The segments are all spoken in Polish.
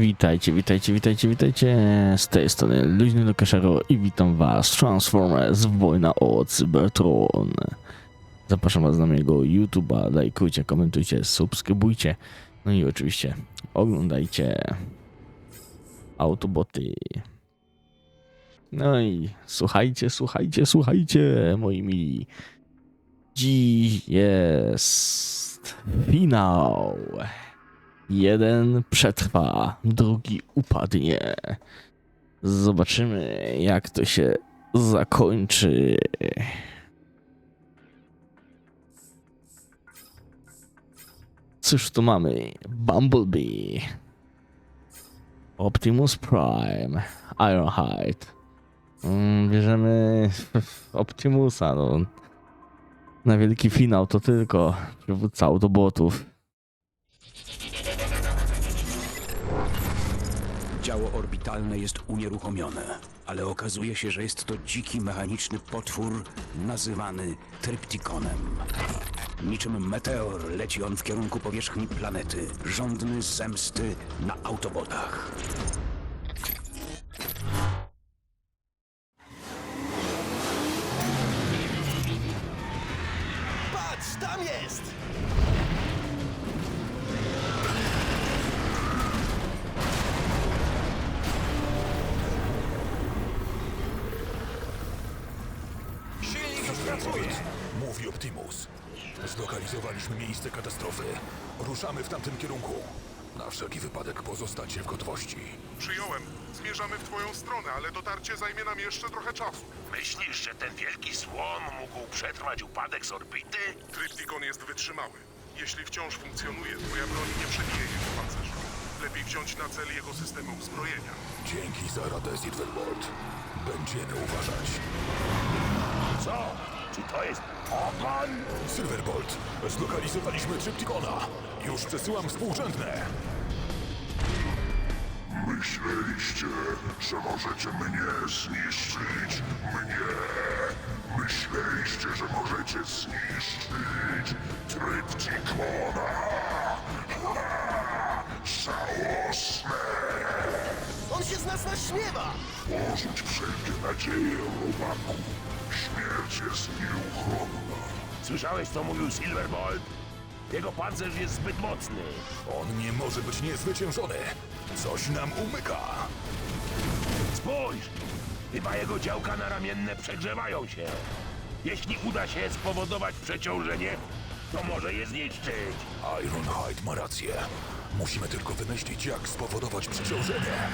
Witajcie, witajcie, witajcie, witajcie. Z tej strony Luźny Lukaszero i witam was Transformers Wojna o Cybertron. Zapraszam was na mojego YouTube'a, lajkujcie, komentujcie, subskrybujcie. No i oczywiście oglądajcie Autoboty. No i słuchajcie, słuchajcie, słuchajcie, moi mili. Dziś jest finał. Jeden przetrwa, drugi upadnie. Zobaczymy, jak to się zakończy. Cóż tu mamy? Bumblebee, Optimus Prime, Ironhide. Mm, bierzemy Optimusa, no. Na wielki finał to tylko przywódca Autobotów. Działo orbitalne jest unieruchomione, ale okazuje się, że jest to dziki mechaniczny potwór nazywany Tryptikonem. Niczym meteor leci on w kierunku powierzchni planety, żądny zemsty na autobotach. Patrz, tam jest! Optimus. Zlokalizowaliśmy miejsce katastrofy. Ruszamy w tamtym kierunku. Na wszelki wypadek pozostańcie w gotowości. Przyjąłem. Zmierzamy w twoją stronę, ale dotarcie zajmie nam jeszcze trochę czasu. Myślisz, że ten wielki złom mógł przetrwać upadek z orbity? Tryptikon jest wytrzymały. Jeśli wciąż funkcjonuje, twoja broń nie przebije jego pancerza. Lepiej wziąć na cel jego systemy uzbrojenia. Dzięki za radę, Silverbolt. Będziemy uważać. Co? Czy to jest ogon? Silverbolt, zlokalizowaliśmy Tryptikona. Już przesyłam współrzędne. Myśleliście, że możecie mnie zniszczyć? Mnie! Myśleliście, że możecie zniszczyć Tryptikona? Ha! Żałosne! On się z nas naśmiewa! Porzuć wszelkie nadzieje, robaku. Śmierć jest nieuchronna. Słyszałeś, co mówił Silverbolt? Jego pancerz jest zbyt mocny. On nie może być niezwyciężony. Coś nam umyka. Spójrz! Chyba jego działka naramienne przegrzewają się. Jeśli uda się spowodować przeciążenie, to może je zniszczyć. Ironhide ma rację. Musimy tylko wymyślić, jak spowodować przeciążenie.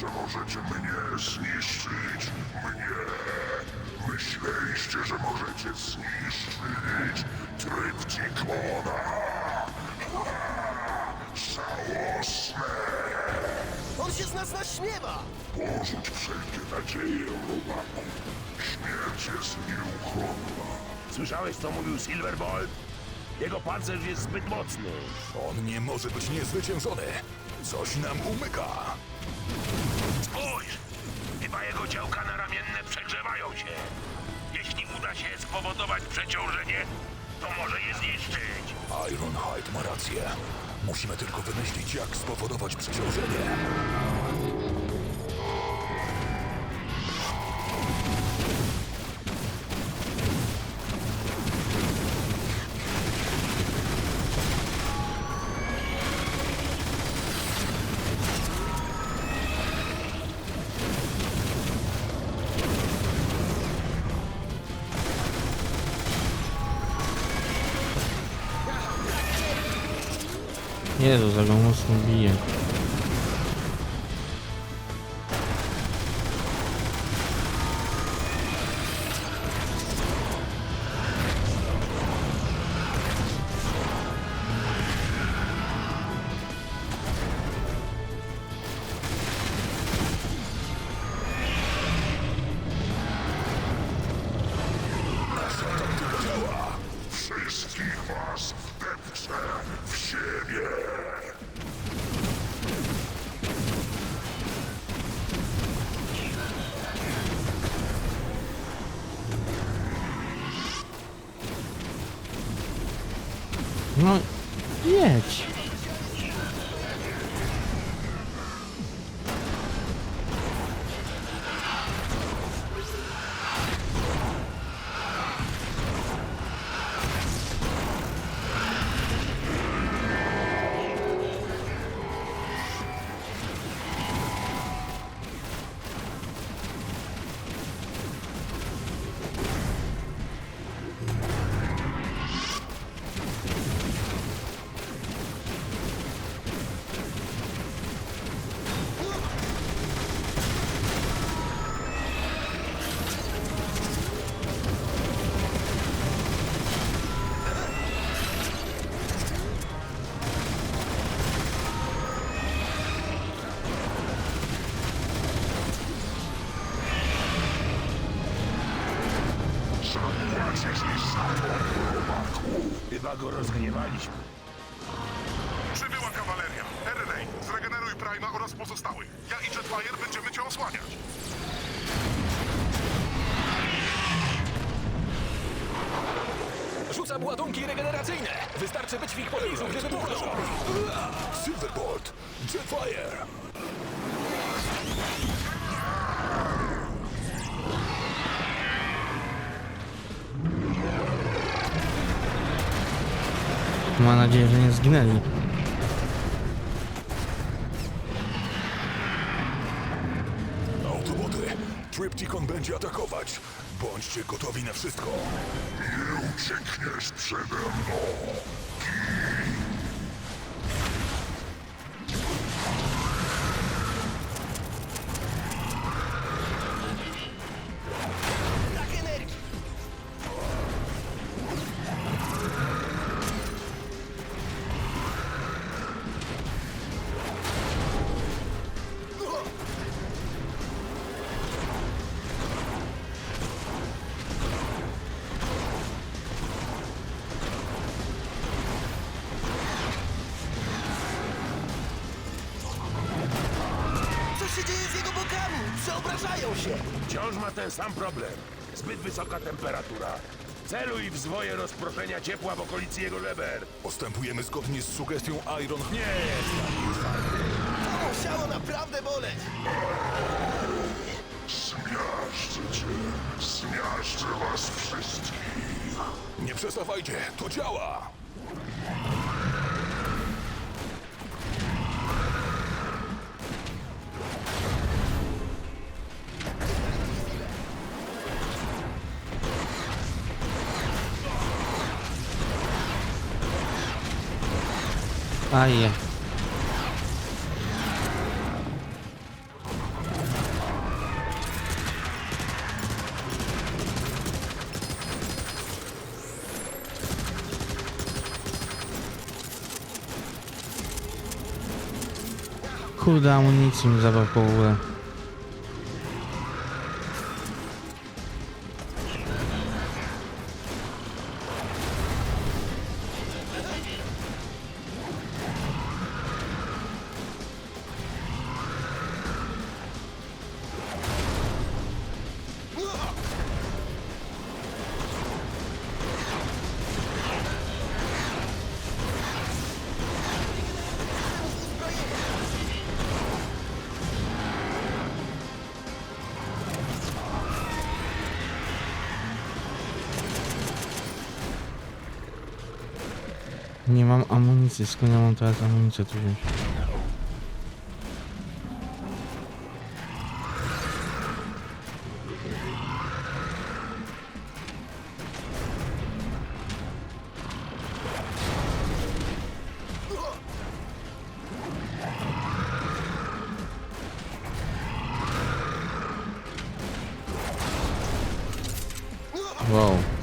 Że możecie mnie zniszczyć? Mnie! Myśleliście, że możecie zniszczyć Tryptikona? Ha! Żałosne! On się z nas naśmiewa! Porzuć wszelkie nadzieje, robaku. Śmierć jest nieuchronna. Słyszałeś, co mówił Silverbolt? Jego pancerz jest zbyt mocny. On nie może być niezwyciężony. Coś nam umyka. Spójrz! Chyba jego działka naramienne przegrzewają się. Jeśli uda się spowodować przeciążenie, to może je zniszczyć. Ironhide ma rację. Musimy tylko wymyślić, jak spowodować przeciążenie. Jezus, jak on mocno bije. Rozgniewaliśmy. Przybyła kawaleria. Erlej, zregeneruj Prima oraz pozostałych. Ja i Jetfire będziemy cię osłaniać. Rzucam ładunki regeneracyjne! Wystarczy być w ich pobliżu, gdyby pomóc. Silverbolt, Jetfire. Mam nadzieję, że nie zginęli. Autoboty, Triptychon będzie atakować. Bądźcie gotowi na wszystko. Nie uciekniesz przede mną. Się! Wciąż ma ten sam problem. Zbyt wysoka temperatura. Celuj w zwoje rozproszenia ciepła w okolicy jego żeber. Postępujemy zgodnie z sugestią Iron Nie jest taki twardy. To musiało naprawdę boleć! Zmiażdżę cię. Zmiażdżę was wszystkich. Nie przestawajcie, to działa! Aj. Kurde, amunicji mi zabrakło w Nie mam amunicji, skąd ja mam teraz amunicję tu wziąć? Wow.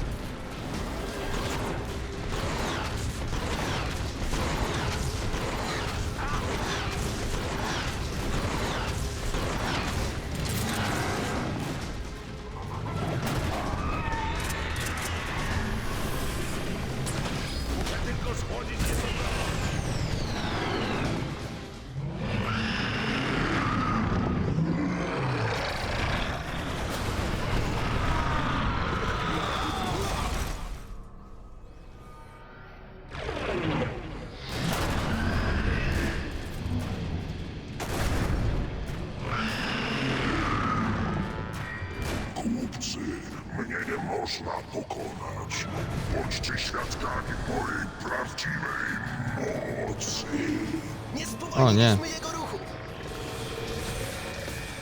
Nie.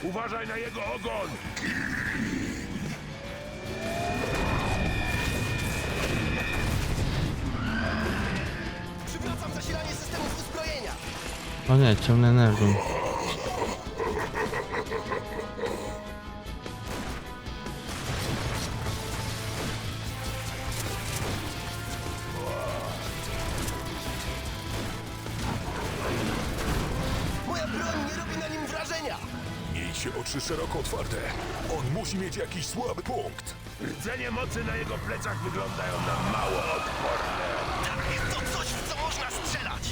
Uważaj na jego ogon! Przywracam zasilanie systemów uzbrojenia. O nie, ciemne energii. Miejcie oczy szeroko otwarte. On musi mieć jakiś słaby punkt. Rdzenie mocy na jego plecach wyglądają na mało odporne. To coś, w co można strzelać.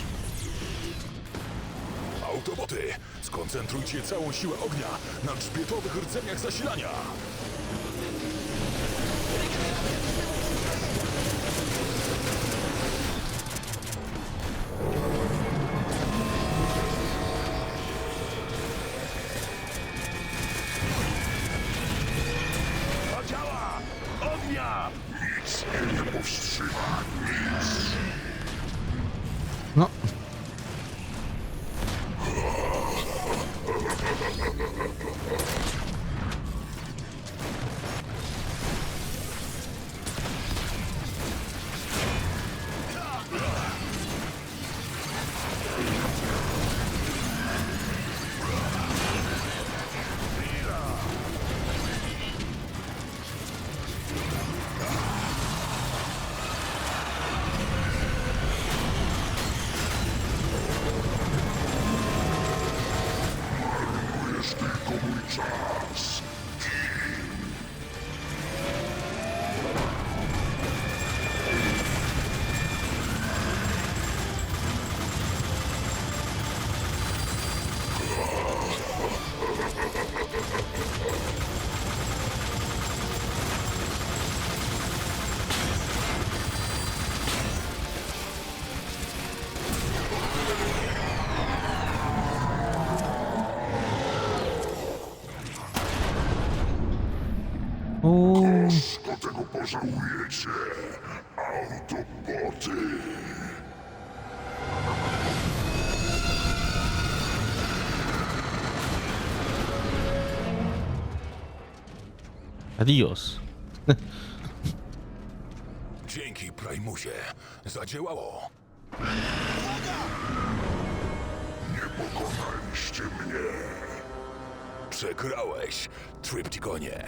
Autoboty, skoncentrujcie całą siłę ognia na grzbietowych rdzeniach zasilania. Pożałujecie, autoboty. Adios. Dzięki Primusie. Zadziałało. Nie pokonaliście mnie. Przegrałeś, Triptygonie.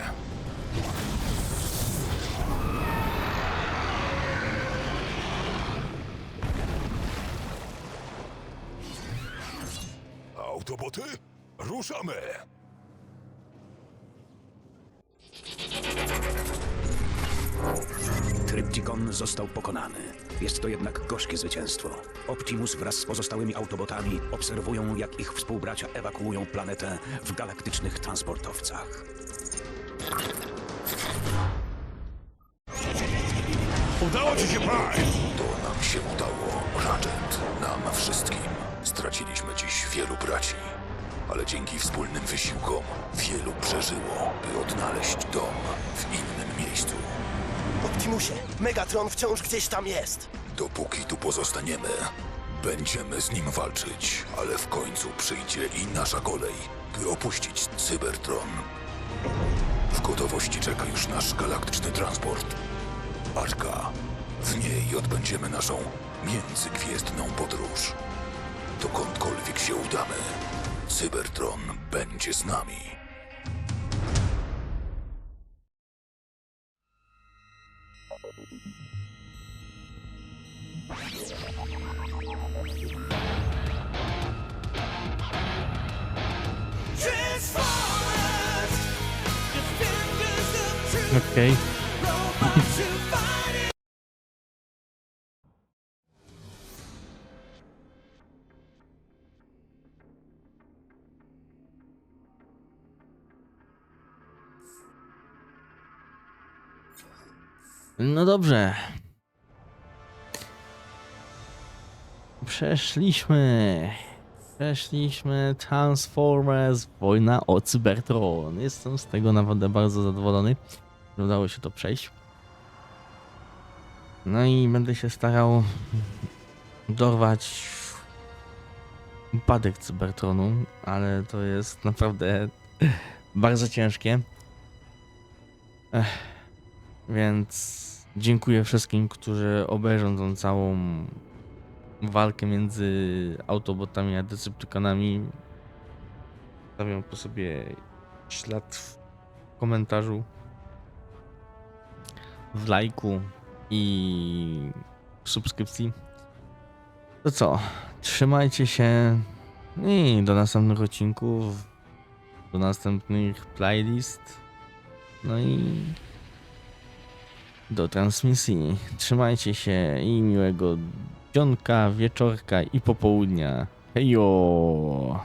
Autoboty, ruszamy! Tryptikon został pokonany. Jest to jednak gorzkie zwycięstwo. Optimus wraz z pozostałymi Autobotami obserwują, jak ich współbracia ewakuują planetę w galaktycznych transportowcach. Udało ci się, Prime! To nam się udało, Ratchet. Nam wszystkim. Straciliśmy dziś wielu braci. Ale dzięki wspólnym wysiłkom wielu przeżyło, by odnaleźć dom w innym miejscu. Optimusie, Megatron wciąż gdzieś tam jest. Dopóki tu pozostaniemy, będziemy z nim walczyć, ale w końcu przyjdzie i nasza kolej, by opuścić Cybertron. W gotowości czeka już nasz galaktyczny transport. Arka. W niej odbędziemy naszą międzygwiezdną podróż. Dokądkolwiek się udamy, Cybertron będzie z nami. Okej. No dobrze. Przeszliśmy Przeszliśmy Transformers Wojna o Cybertron. Jestem z tego naprawdę bardzo zadowolony, że udało się to przejść. No i będę się starał dorwać upadek Cybertronu, ale to jest naprawdę bardzo ciężkie. Ech, więc dziękuję wszystkim, którzy obejrzą tą całą walkę między Autobotami a Decepticonami. Stawiam po sobie ślad w komentarzu, w lajku i w subskrypcji. To co? Trzymajcie się i do następnych odcinków, do następnych playlist. No i do transmisji. Trzymajcie się i miłego dzionka, wieczorka i popołudnia. Hejo!